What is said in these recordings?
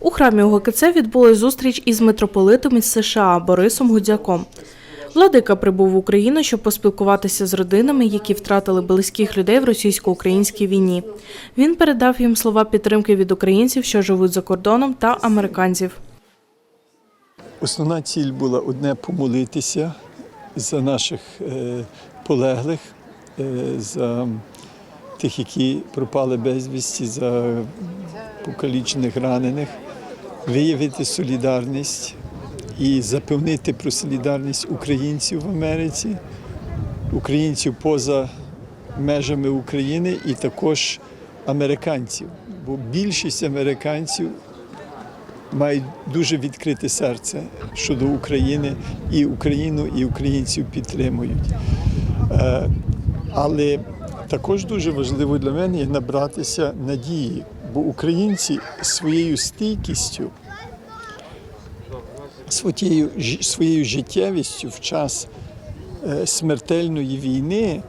У храмі УГКЦ відбулась зустріч із митрополитом із США Борисом Гудзяком. Владика прибув в Україну, щоб поспілкуватися з родинами, які втратили близьких людей в російсько-українській війні. Він передав їм слова підтримки від українців, що живуть за кордоном, та американців. Основна ціль була одне помолитися за наших е, полеглих, е, за тих, які пропали безвісті, за покалічених ранених, виявити солідарність і запевнити про солідарність українців в Америці, українців поза межами України і також американців. Бо більшість американців мають дуже відкрите серце щодо України і Україну, і українців підтримують. Е, Але також дуже важливо для мене набратися надії, бо українці своєю стійкістю, своєю, своєю життєвістю в час е, смертельної війни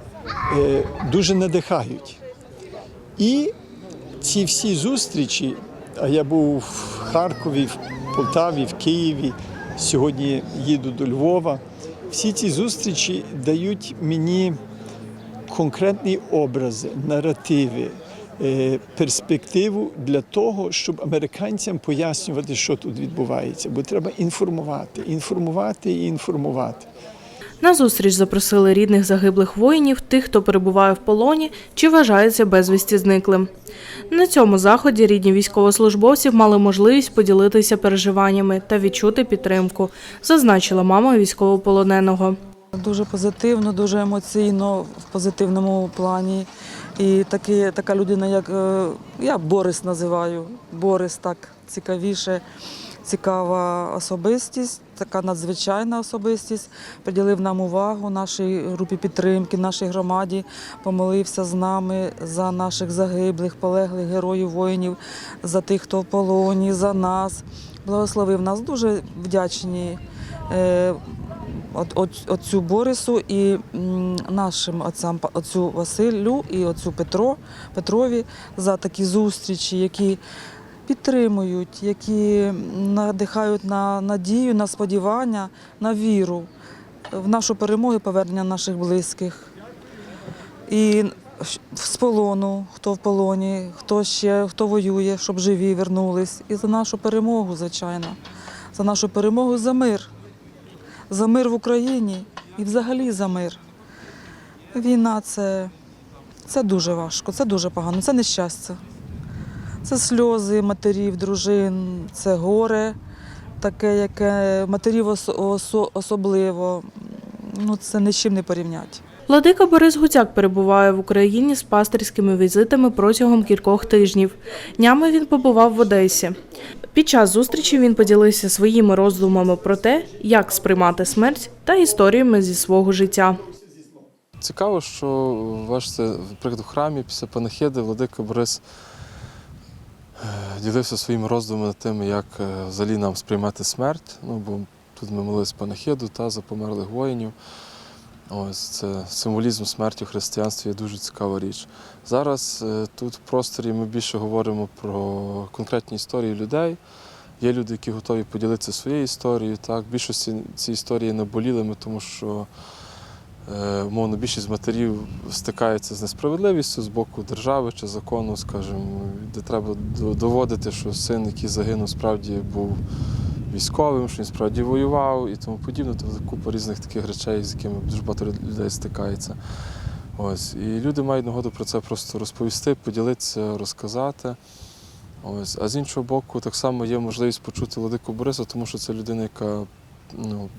е, дуже надихають. І ці всі зустрічі, а я був в Харкові, в Полтаві, в Києві, сьогодні їду до Львова. Всі ці зустрічі дають мені конкретні образи, наративи, перспективу для того, щоб американцям пояснювати, що тут відбувається. Бо треба інформувати, інформувати і інформувати. На зустріч запросили рідних загиблих воїнів, тих, хто перебуває в полоні чи вважається безвісті зниклим. На цьому заході рідні військовослужбовців мали можливість поділитися переживаннями та відчути підтримку, зазначила мама військовополоненого. Дуже позитивно, дуже емоційно в позитивному плані. І такі, така людина, як е, я Борис називаю. Борис так цікавіше, цікава особистість, така надзвичайна особистість. Приділив нам увагу нашій групі підтримки, нашій громаді, помолився з нами за наших загиблих, полеглих героїв, воїнів, за тих, хто в полоні, за нас. Благословив нас. Дуже вдячні. От, от, оцю Борису і нашим отцям, отцю Василю і отцю Петро, Петрові за такі зустрічі, які підтримують, які надихають на надію, на сподівання, на віру в нашу перемогу і повернення наших близьких. І з полону, хто в полоні, хто ще, хто воює, щоб живі вернулись. І за нашу перемогу, звичайно, за нашу перемогу за мир за мир в Україні і взагалі за мир. Війна це, це дуже важко, це дуже погано, це нещастя. Це сльози матерів, дружин, це горе, таке, яке матерів особливо. Ну, це ні з чим не порівняти. Владика Борис Гуцяк перебуває в Україні з пастирськими візитами протягом кількох тижнів. Днями він побував в Одесі. Під час зустрічі він поділився своїми роздумами про те, як сприймати смерть та історіями зі свого життя. Цікаво, що бачите, наприклад, у храмі після панахиди Владика Борис е, ділився своїми роздумами над тим, як е, взагалі нам сприймати смерть. Ну, бо тут ми молились панахиду та за померлих воїнів. Ось це символізм смерті в християнстві є дуже цікава річ. Зараз е, тут в просторі ми більше говоримо про конкретні історії людей. Є люди, які готові поділитися своєю історією. Так, більшості ці історії наболілими, тому що Е, Умовно, більшість матерів стикається з несправедливістю з боку держави чи закону, скажімо, де треба доводити, що син, який загинув, справді був військовим, що він справді воював і тому подібне. Тобто купа різних таких речей, з якими дуже багато людей стикається. Ось. І люди мають нагоду про це просто розповісти, поділитися, розказати. Ось. А з іншого боку, так само є можливість почути Владику Бориса, тому що це людина, яка ну,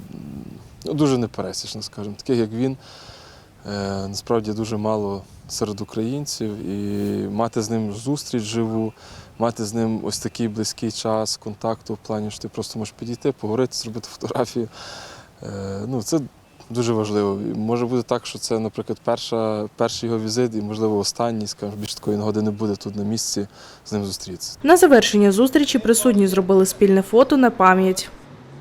ну, дуже непересічна, скажімо, таких як він. Е, насправді дуже мало серед українців, і мати з ним зустріч живу, мати з ним ось такий близький час контакту в плані, що ти просто можеш підійти, поговорити, зробити фотографію. Е, ну, це дуже важливо. Може бути так, що це, наприклад, перша, перший його візит і, можливо, останній, скажімо, більше такої нагоди не буде тут на місці з ним зустрітися. На завершення зустрічі присутні зробили спільне фото на пам'ять.